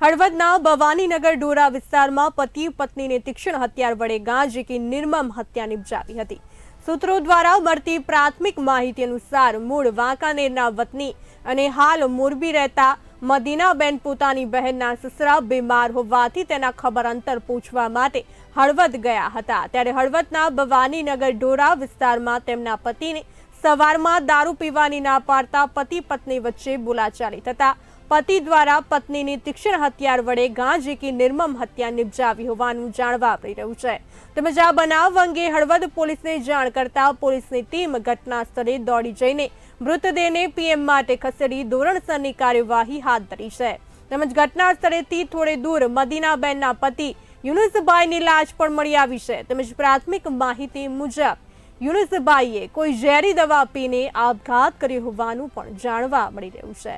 હળવદના Bhavani Nagar Dora વિસ્તારમાં પતિ પત્નીને તીક્ષ્ણ હથિયાર વડે ગાંજીકી નિર્મમ હત્યા નિપજાવી હતી. સૂત્રો દ્વારા મળતી પ્રાથમિક માહિતી અનુસાર મૂળ વાંકાનેરના વતની અને હાલ મોરબી રહેતા મદીનાબેન પોતાની બહેનના સસરા બીમાર હોવાથી તેના ખબર અંતર પૂછવા માટે હળવદ ગયા હતા. ત્યારે હળવદના ભવાનીનગર ડોરા વિસ્તારમાં તેમના પતિને સવારમાં દારૂ પીવાની ના પાડતા પતિ પત્ની વચ્ચે બોલાચાલી થતા પતિ દ્વારા પત્નીની તીક્ષ્ણ હથિયાર વડે ગાં ઝીકી નિર્મમ હત્યા નિપજાવી હોવાનું જાણવા મળી રહ્યું છે. તેમજ આ બનાવ અંગે હળવદ પોલીસને જાણ કરતા પોલીસની ટીમ ઘટના સ્થળે દોડી જઈને મૃતદેહને પીએમ માટે ખસેડી ધોરણસરની કાર્યવાહી હાથ ધરી છે. તેમજ ઘટના સ્થળેથી થોડે દૂર મદીનાબેનના પતિ યુનુસભાઈની લાશ પણ મળી આવી છે. તેમજ પ્રાથમિક માહિતી મુજબ યુનુસભાઈએ કોઈ ઝેરી દવા પીને આપઘાત કર્યો હોવાનું પણ જાણવા મળી રહ્યું છે.